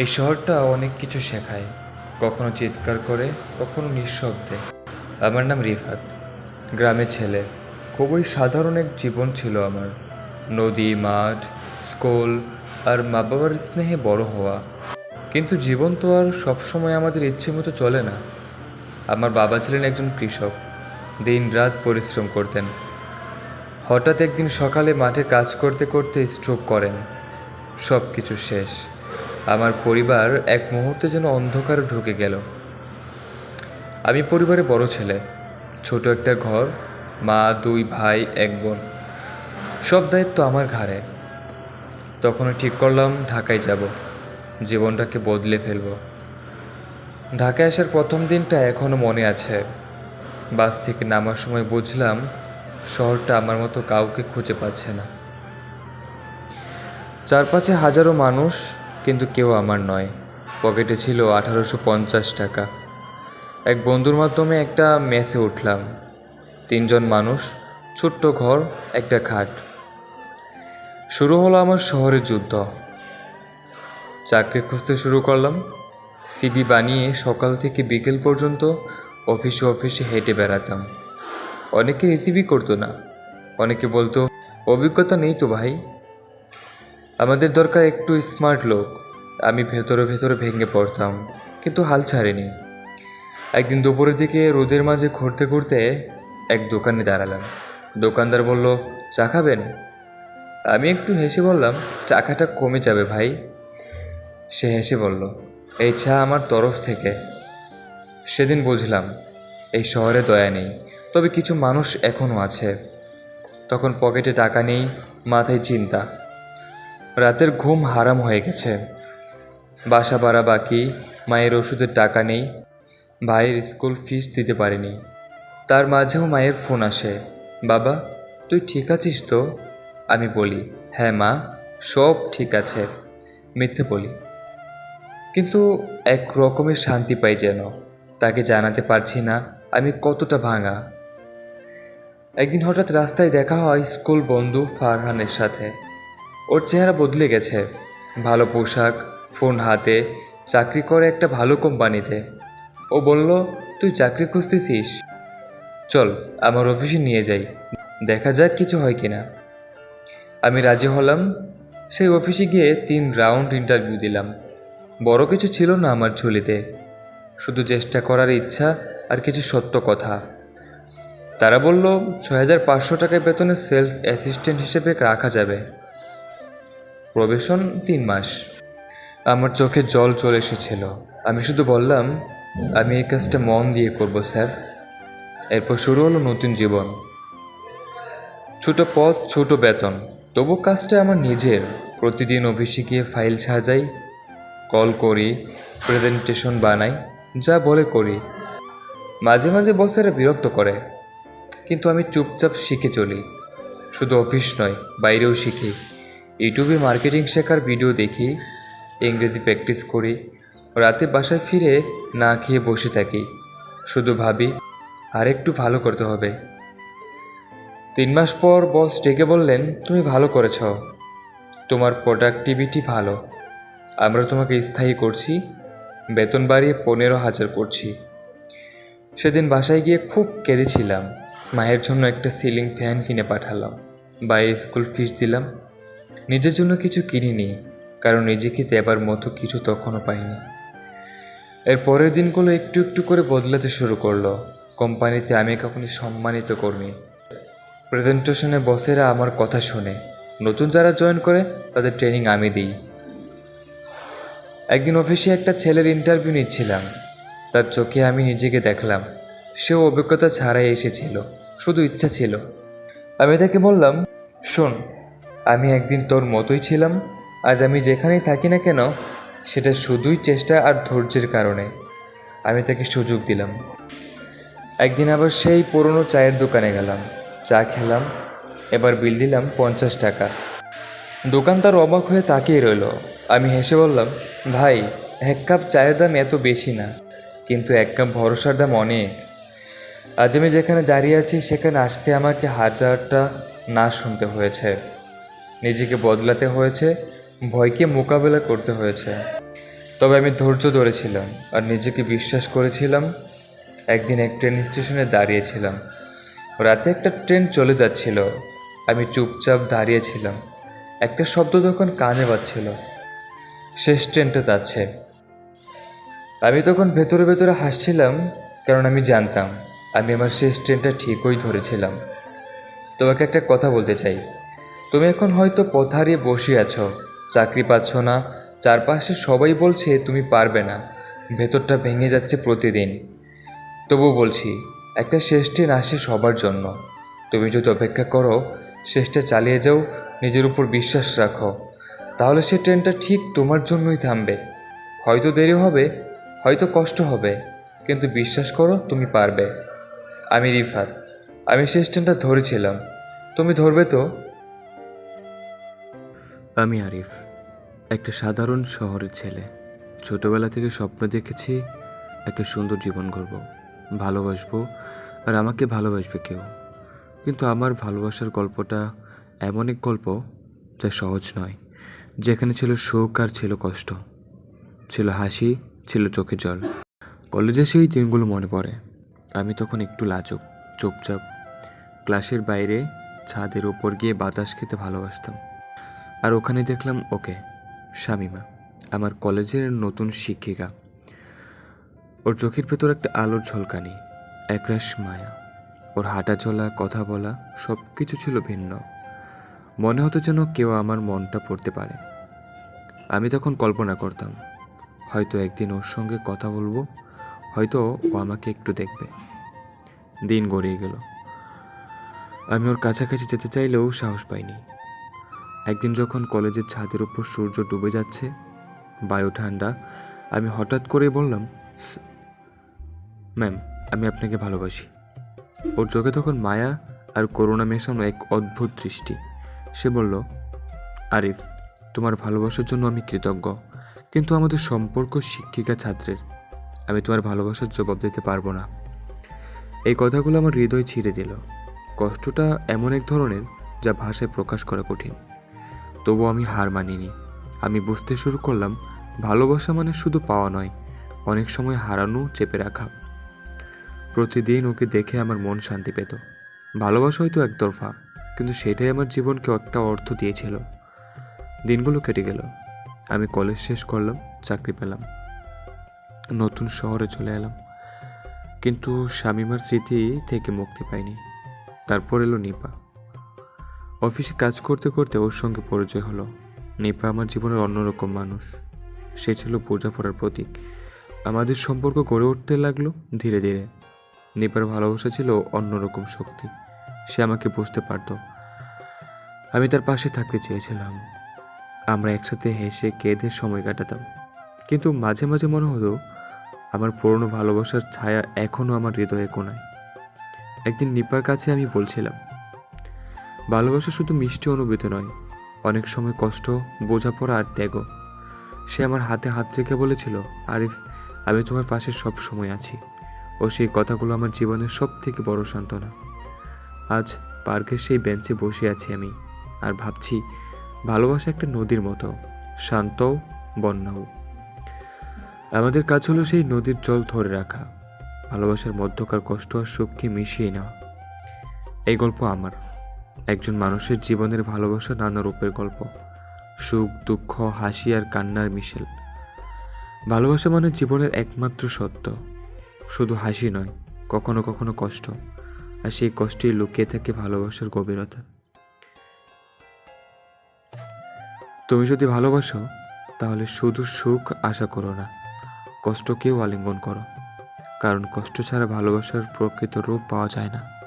এই শহরটা অনেক কিছু শেখায়। কখনো চিৎকার করে, কখনো নিঃশব্দে। আমার নাম রিফাত। গ্রামের ছেলে। খুবই সাধারণ এক জীবন ছিল আমার। নদী, মাঠ, স্কুল আর মা বাবার স্নেহে বড় হওয়া। কিন্তু জীবন তো আর সবসময় আমাদের ইচ্ছে মতো চলে না। আমার বাবা ছিলেন একজন কৃষক। দিন রাত পরিশ্রম করতেন। হঠাৎ একদিন সকালে মাঠে কাজ করতে করতে স্ট্রোক করেন। সব কিছু শেষ। আমার পরিবার এক মুহূর্তে যেন অন্ধকারে ঢুকে গেল। আমি পরিবারে বড় ছেলে, ছোট একটা ঘর, মা, দুই ভাই, এক বোন। সব দায়িত্ব আমার ঘাড়ে। তখনই ঠিক করলাম ঢাকায় যাব, জীবনটাকে বদলে ফেলব। ঢাকায় আসার প্রথম দিনটা এখনও মনে আছে। বাস থেকে নামার সময় বুঝলাম শহরটা আমার মতো কাউকে খুঁজে পাচ্ছে না। চারপাশে হাজারো মানুষ কিন্তু কেউ আমার নয়। পকেটে ছিল আঠারোশো পঞ্চাশ টাকা। এক বন্ধুর মাধ্যমে একটা মেসে উঠলাম। তিনজন মানুষ, ছোট্ট ঘর, একটা খাট। শুরু হলো আমার শহরের যুদ্ধ। চাকরি খুঁজতে শুরু করলাম। সিবি বানিয়ে সকাল থেকে বিকেল পর্যন্ত অফিসে অফিসে হেঁটে বেড়াতাম। অনেকে রিসিভই করতো না। অনেকে বলতো, অভিজ্ঞতা নেই তো ভাই। আমাদের দরকার একটু স্মার্ট লোক। আমি ভেতরে ভেতরে ভেঙে পড়তাম, কিন্তু হাল ছাড়িনি। একদিন দুপুরের দিকে রোদের মাঝে ঘুরতে ঘুরতে এক দোকানে দাঁড়ালাম। দোকানদার বলল, চা খাবেন? আমি একটু হেসে বললাম টাকাটা কমে যাবে ভাই। সে হেসে বলল, এই চা আমার তরফ থেকে। সেদিন বুঝলাম, এই শহরে দয়া নেই, তবে কিছু মানুষ এখনও আছে। তখন পকেটে টাকা নেই, মাথায় চিন্তা। রাতের ঘুম হারাম হয়ে গেছে। বাসা ভাড়া বাকি, মায়ের ওষুধের টাকা নেই, ভাইয়ের স্কুল ফিস দিতে পারিনি। তার মাঝেও মায়ের ফোন আসে, বাবা, তুই ঠিক আছিস তো? আমি বলি হ্যাঁ মা, সব ঠিক আছে। মিথ্যে বলি। কিন্তু এক রকমের শান্তি পাই যেন, তাকে জানাতে পারছি না আমি কতটা ভাঙা। একদিন হঠাৎ রাস্তায় দেখা হয় স্কুল বন্ধু ফারহানের সাথে। ওর চেহারা বদলে গেছে। ভালো পোশাক, ফোন হাতে, চাকরি করে একটা ভালো কোম্পানিতে। ও বলল, তুই চাকরি খুঁজতেছিস? চল, আমার অফিসে নিয়ে যাই। দেখা যাক কিছু হয় কিনা। আমি রাজি হলাম। সেই অফিসে গিয়ে তিন রাউন্ড ইন্টারভিউ দিলাম। বড় কিছু ছিল না আমার ঝুলিতে। শুধু চেষ্টা করার ইচ্ছা আর কিছু সত্য কথা। তারা বলল, ছয় হাজার পাঁচশো টাকায় বেতনে সেলস অ্যাসিস্ট্যান্ট হিসেবে রাখা যাবে। প্রবেশন তিন মাস। আমার চোখে জল চলে এসেছিল। আমি শুধু বললাম, আমি এই কাজটা মন দিয়ে করব, স্যার। এরপর শুরু হলো নতুন জীবন। ছোট পথ, ছোট বেতন। তবু কাজটা আমার নিজের। প্রতিদিন অফিসে গিয়ে ফাইল সাজাই, কল করি, প্রেজেন্টেশন বানাই, যা বলে করি। মাঝে মাঝে বসেরা বিরক্ত করে। কিন্তু আমি চুপচাপ শিখে চলি। শুধু অফিস নয়, বাইরেও শিখি। ইউটিউবে মার্কেটিং শেখার ভিডিও দেখি, ইংরেজি প্র্যাকটিস করি, রাতে বাসায় ফিরে না খেয়ে বসে থাকি। শুধু ভাবি আর একটু ভালো করতে হবে। তিন মাস পর বস ডেকে বললেন, তুমি ভালো করেছ। তোমার প্রোডাক্টিভিটি ভালো। আমরা তোমাকে স্থায়ী করছি, বেতন বাড়িয়ে পনেরো হাজার করছি। সেদিন বাসায় গিয়ে খুব কেঁদেছিলাম। মায়ের জন্য একটা সিলিং ফ্যান কিনে পাঠালাম। বাইরে স্কুল ফিস দিলাম। নিজের জন্য কিছু কিনিনি, কারণ নিজেকে দেবার মতো কিছু তখনও পাইনি। এর পরের দিনগুলো একটু একটু করে বদলাতে শুরু করল। কোম্পানিতে আমি কখনই সম্মানিত কর্মী প্রেজেন্টেশনে বসেরা আমার কথা শোনে, নতুন যারা জয়েন করে, তাদের ট্রেনিং আমি দিই। একদিন অফিসে একটা ছেলের ইন্টারভিউ নিচ্ছিলাম। তার চোখে আমি নিজেকে দেখলাম। সেও অভিজ্ঞতা ছাড়াই এসেছিল, শুধু ইচ্ছা ছিল। আমি তাকে বললাম, শোন আমি একদিন তোর মতোই ছিলাম, আজ আমি যেখানেই থাকি না কেন, সেটা শুধুই চেষ্টা আর ধৈর্যের কারণে। আমি তাকে সুযোগ দিলাম। একদিন আবার সেই পুরনো চায়ের দোকানে গেলাম, চা খেলাম, এবার বিল দিলাম পঞ্চাশ টাকা। দোকানদার অবাক হয়ে তাকিয়ে রইল। আমি হেসে বললাম, ভাই, এক কাপ চায়ের দাম এত বেশি না, কিন্তু এক কাপ ভরসার দাম অনেক। আজ আমি যেখানে দাঁড়িয়ে আছি, সেখানে আসতে আমাকে হাজারটা না শুনতে হয়েছে। নিজেকে বদলাতে হয়েছে, ভয়কে মোকাবেলা করতে হয়েছে। তবে আমি ধৈর্য ধরেছিলাম আর নিজেকে বিশ্বাস করেছিলাম। একদিন এক ট্রেন স্টেশনে দাঁড়িয়েছিলাম। রাতে একটা ট্রেন চলে যাচ্ছিল। আমি চুপচাপ দাঁড়িয়েছিলাম। একটা শব্দ তখন কানে বাজছিল। শেষ ট্রেনটা যাচ্ছে। আমি তখন ভেতরে ভেতরে হাসছিলাম, কারণ আমি জানতাম, আমি আমার শেষ ট্রেনটা ঠিকই ধরেছিলাম। তোমাকে একটা কথা বলতে চাই। তুমি এখন হয়তো পথ হারিয়ে বসে আছো, চাকরি পাচ্ছ না, চারপাশে সবাই বলছে তুমি পারবে না, ভেতরটা ভেঙে যাচ্ছে প্রতিদিন। তবু বলছি, একটা শেষ ট্রেন আসে সবার জন্য। তুমি যদি অপেক্ষা করো শেষটা চালিয়ে যাও, নিজের উপর বিশ্বাস রাখো, তাহলে সে ট্রেনটা ঠিক তোমার জন্যই থামবে। হয়তো দেরি হবে, হয়তো কষ্ট হবে, কিন্তু বিশ্বাস করো তুমি পারবে। আমি রিফাত, আমি শেষ ট্রেনটা ধরেছিলাম। তুমি ধরবে তো? আমি আরিফ, একটা সাধারণ শহরের ছেলে। ছোটবেলা থেকে স্বপ্ন দেখেছি একটা সুন্দর জীবন গড়ব, ভালোবাসবো, আর আমাকে ভালোবাসবে কেউ। কিন্তু আমার ভালোবাসার গল্পটা এমন এক গল্প যা সহজ নয়, যেখানে ছিল সুখ আর ছিল কষ্ট। ছিল হাসি, ছিল চোখে জল। কলেজে সেই দিনগুলো মনে পড়ে। আমি তখন একটু লাজুক, চুপচাপ। ক্লাসের বাইরে ছাদের ওপর গিয়ে বাতাস খেতে ভালোবাসতাম। আর ওখানে দেখলাম, ওকে, শামিমা, আমার কলেজের নতুন শিক্ষিকা। ওর চোখের ভেতর একটা আলোর ঝলকানি, একরাশ মায়া। ওর হাঁটা চলা, কথা বলা সব কিছু ছিল ভিন্ন। মনে হতো যেন কেউ আমার মনটা পড়তে পারে। আমি তখন কল্পনা করতাম, হয়তো একদিন ওর সঙ্গে কথা বলব, হয়তো ও আমাকে একটু দেখবে। দিন গড়িয়ে গেল। আমি ওর কাছাকাছি যেতে চাইলেও সাহস পাইনি। একদিন যখন কলেজের ছাদের উপর সূর্য ডুবে যাচ্ছে, বায়ু ঠান্ডা, আমি হঠাৎ করে বললাম ম্যাম, আমি আপনাকে ভালোবাসি। ওর চোখে তখন মায়া আর করুণা মেশানো এক অদ্ভুত দৃষ্টি। সে বলল, আরিফ, তোমার ভালোবাসার জন্য আমি কৃতজ্ঞ, কিন্তু আমাদের সম্পর্ক শিক্ষিকা ছাত্রের। আমি তোমার ভালোবাসার জবাব দিতে পারব না। এই কথাগুলো আমার হৃদয় ছিঁড়ে দিল। কষ্টটা এমন এক ধরনের যা ভাষায় প্রকাশ করা কঠিন। তবু আমি হার মানিনি। আমি বুঝতে শুরু করলাম, ভালোবাসা মানে শুধু পাওয়া নয়, অনেক সময় হারানো, চেপে রাখা। প্রতিদিন ওকে দেখে আমার মন শান্তি পেত। ভালোবাসা হয়তো একতরফা, কিন্তু সেটাই আমার জীবনকে একটা অর্থ দিয়েছিল। দিনগুলো কেটে গেল। আমি কলেজ শেষ করলাম, চাকরি পেলাম। নতুন শহরে চলে এলাম। কিন্তু শামিমার স্মৃতি থেকে মুক্তি পাইনি। তারপর এলো নিপা। অফিসে কাজ করতে করতে ওর সঙ্গে পরিচয় হলো। নিপা আমার জীবনের অন্যরকম মানুষ। সে ছিল বোঝাপড়ার প্রতীক। আমাদের সম্পর্ক গড়ে উঠতে লাগল ধীরে ধীরে। নিপার ভালোবাসা ছিল অন্যরকম শক্তি। সে আমাকে বুঝতে পারতো। আমি তার পাশে থাকতে চেয়েছিলাম। আমরা একসাথে হেসে কেঁদে সময় কাটাতাম। কিন্তু মাঝে মাঝে মনে হতো, আমার পুরনো ভালোবাসার ছায়া এখনও আমার হৃদয়ে কোনায়। একদিন নিপার কাছে আমি বলছিলাম ভালোবাসা শুধু মিষ্টি অনুভূতি নয়, অনেক সময় কষ্ট, বোঝাপড়া আর ত্যাগও। সে আমার হাতে হাত রেখে বলেছিল, আরিফ, আমি তোমার পাশে সব সময় আছি। ও সেই কথাগুলো আমার জীবনের সব থেকে বড় সান্ত্বনা। আজ পার্কের সেই বেঞ্চে বসে আছি আমি, আর ভাবছি, ভালোবাসা একটা নদীর মতো শান্তও বন্যাও। আমাদের কাজ হলো সেই নদীর জল ধরে রাখা, ভালোবাসার মধ্যকার কষ্ট আর সুখকে মিশিয়ে নেওয়া। এই গল্প আমার। একজন মানুষের জীবনের ভালোবাসা নানা রূপের গল্প। সুখ, দুঃখ, হাসি আর কান্নার মিশেল। ভালোবাসা মানে জীবনের একমাত্র সত্য। শুধু হাসি নয়, কখনো কখনো কষ্ট। আর সেই কষ্টেই লুকিয়ে থাকে ভালোবাসার গভীরতা। তুমি যদি ভালোবাসো, তাহলে শুধু সুখ আশা করো না, কষ্টকেও আলিঙ্গন করো। কারণ কষ্ট ছাড়া ভালোবাসার প্রকৃত রূপ পাওয়া যায় না।